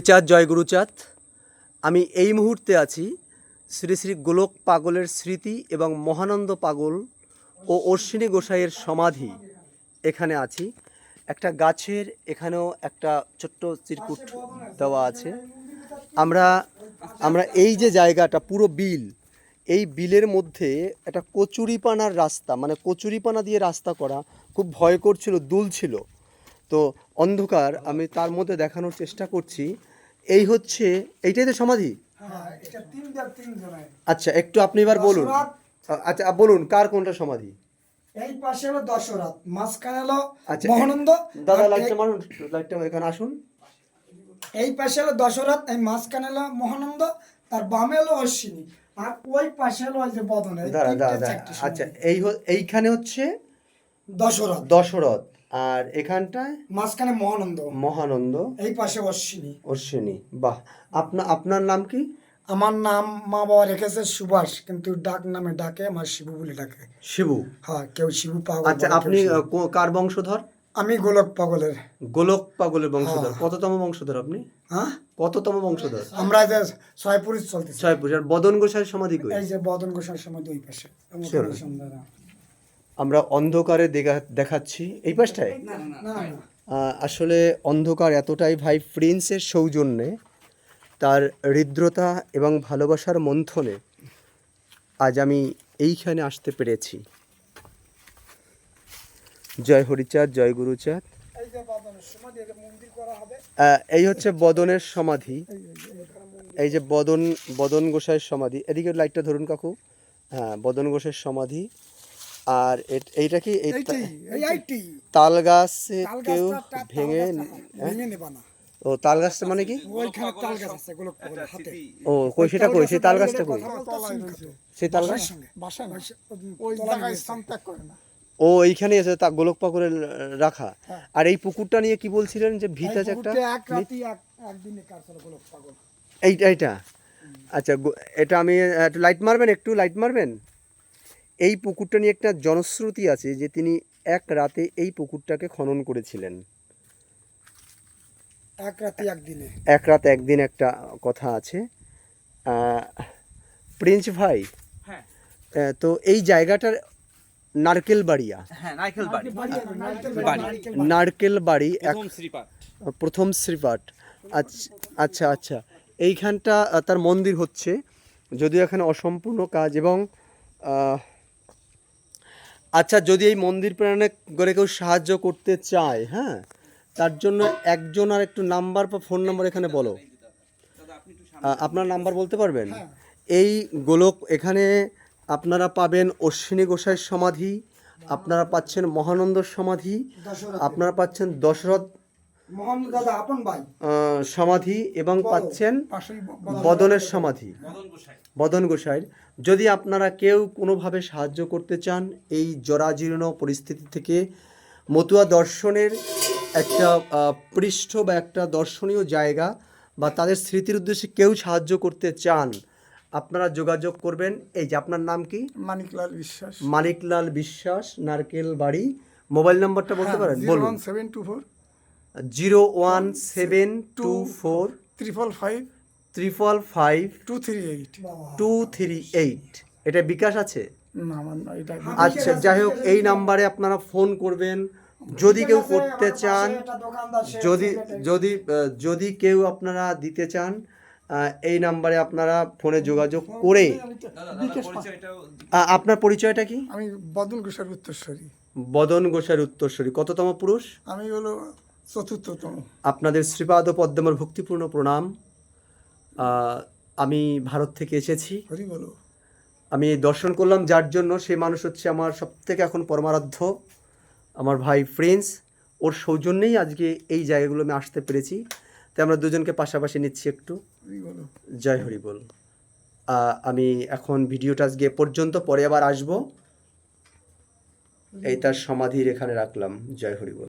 চাঁদ, জয় গুরুচাঁদ আমি এই মুহূর্তে আছি শ্রী শ্রী গোলক পাগলের স্মৃতি এবং মহানন্দ পাগল ও অশ্বিনী গোসাইয়ের সমাধি। এখানে আছি। একটা গাছের এখানেও একটা ছোট্ট চিরকুট দেওয়া আছে। আমরা আমরা এই যে জায়গাটা, পুরো বিল, এই বিলের মধ্যে একটা কচুরিপানার রাস্তা মানে কচুরিপানা দিয়ে রাস্তা করা খুব ভয় ছিল, দুল ছিল। তো অন্ধকার আমি তার মধ্যে দেখানোর চেষ্টা করছি। এই হচ্ছে এইটাই তো সমাধি? হ্যাঁ আচ্ছা একটু আপনি এবার বলুন। আচ্ছা বলুন কার কোনটা সমাধি? এই পাশে হলো দশরথ মাঝখানে হলো আচ্ছা, মহানন্দ। দাদা লাইটটা মারুন লাইটটা এখানে আসুন। এই পাশে হলো দশরথ এই মাঝখানে হলো মহানন্দ তার বামে হলো অশ্বিনী। আর ওই পাশে হলো ওই যে বদন। আচ্ছা এই এইখানে হচ্ছে দশরথ। দশরথ। আর এখানটায়? মাঝখানে মহানন্দ। মহানন্দ। এই পাশে অশ্বিনী। অশ্বিনী বাহ। আপনার আপনার নাম কি? আমার নাম মা বাবা রেখেছে সুভাষ কিন্তু ডাক নামে ডাকে আমার শিবু বলে ডাকে। শিবু? হ্যাঁ কেউ শিবু পাগল আচ্ছা আপনি কার বংশধর? আমি গোলক পাগলের। গোলক পাগলের বংশধর। হ্যাঁ। কততম বংশধর আপনি? হ্যাঁ? কততম বংশধর? আমরা যে ছয় পুরুষ চলতেছি। ছয়পুর আর বদন গোসাইয়ের সমাধি কই? এই যে বদন গোসার সমাধি দুই পাশে। আমরা অন্ধকারে দেখাচ্ছি। এই পাশটায়? না না আহ, আসলে অন্ধকার এতটাই ভাই প্রিন্সের সৌজন্যে তার হৃদ্রতা এবং ভালোবাসার মন্থনে আজ আমি এইখানে আসতে পেরেছি। জয় হরিচাঁদ জয় গুরুচাঁদ। এই হচ্ছে বদনের সমাধি। এই যে বদন বদন গোসাইয়ের সমাধি। এদিকে লাইটটা ধরুন কাকু। হ্যাঁ বদন গোসাইয়ের সমাধি। আর এইটা কি? তাল গাছে কেউ ভেঙে না ও তাল গাছটা মানে কি? ও কই সেটা কই? সেই তাল গাছটা কই? সেই তাল গাছ? ও এইখানে আছে তা গোলক পাকুরে রাখা। আর এই পুকুরটা নিয়ে কি বলছিলেন যে ভিত আছে একটা? এইটা এইটা? আচ্ছা গো- এটা আমি একটু লাইট মারবেন? একটু লাইট মারবেন? এই পুকুরটা নিয়ে একটা জনশ্রুতি আছে যে তিনি এক রাতে এই পুকুরটাকে খনন করেছিলেন। এক রাতি একদিনে। এক রাত একদিন একটা কথা আছে। প্রিন্স ভাই হ্যাঁ। তো এই জায়গাটার নারকেল বাড়িয়া। হ্যাঁ নারকেল বাড়ি। বাড়ি। নারকেল বাড়ি। এক প্রথম শ্রীপাঠ। আচ্ছা আচ্ছা আচ্ছা। এইখানটা তার মন্দির হচ্ছে। যদিও এখানে অসম্পূর্ণ কাজ এবং আহ, আচ্ছা যদি এই মন্দির প্রেরণে করে কেউ সাহায্য করতে চায় হ্যাঁ তার জন্য একজন আর একটু নাম্বার বা ফোন নাম্বার এখানে বলো। আপনার নাম্বার বলতে পারবেন? এই গোলক এখানে আপনারা পাবেন অশ্বিনী গোসাইয়ের সমাধি আপনারা পাচ্ছেন মহানন্দর সমাধি আপনারা পাচ্ছেন দশরথ মোহন দাদা আপন ভাই। সমাধি এবং পাচ্ছেন বদনের সমাধি। গোসাই। বদন গোসাইয়ের যদি আপনারা কেউ কোনোভাবে সাহায্য করতে চান এই জরাজীর্ণ পরিস্থিতি থেকে মতুয়া দর্শনের একটা আহ, পৃষ্ঠ বা একটা দর্শনীয় জায়গা বা তাদের স্মৃতির উদ্দেশ্যে কেউ সাহায্য করতে চান আপনারা যোগাযোগ করবেন। এই যে আপনার নাম কি? মানিকলাল বিশ্বাস। মানিকলাল বিশ্বাস নারকেল বাড়ি। মোবাইল নাম্বারটা বলতে পারেন? বলুন। Seven two four zero one seven two four triple five triple five two three eight two three eight এটা বিকাশ আছে? না আমার না, এটা আচ্ছা যাই হোক এই নাম্বারে আপনারা ফোন করবেন। যদি কেউ করতে চান যদি যদি যদি কেউ আপনারা দিতে চান এই নাম্বারে আপনারা ফোনে যোগাযোগ করে আপনার পরিচয়টা কি? আমি বদন ঘোষের উত্তরস্বরী বদন ঘোষের উত্তরস্বরী কততম পুরুষ? আমি হলো চতুর্থতম। আপনাদের শ্রীপাদ পদ্মর ভক্তিপূর্ণ প্রণাম। আমি ভারত থেকে এসেছি। হরি বলো। আমি দর্শন করলাম যার জন্য সেই মানুষ হচ্ছে আমার সব থেকে এখন পরমারাধ্য আমার ভাই ফ্রেন্ডস। ওর সৌজন্যেই আজকে এই জায়গাগুলো আমি আসতে পেরেছি। তাই আমরা দুজনকে পাশাপাশি নিচ্ছি একটু। জয় হরি বল। আমি এখন ভিডিওটা আজকে পর্যন্ত পরে আবার আসব। এই তার সমাধির এখানে রাখলাম। জয় হরি বল।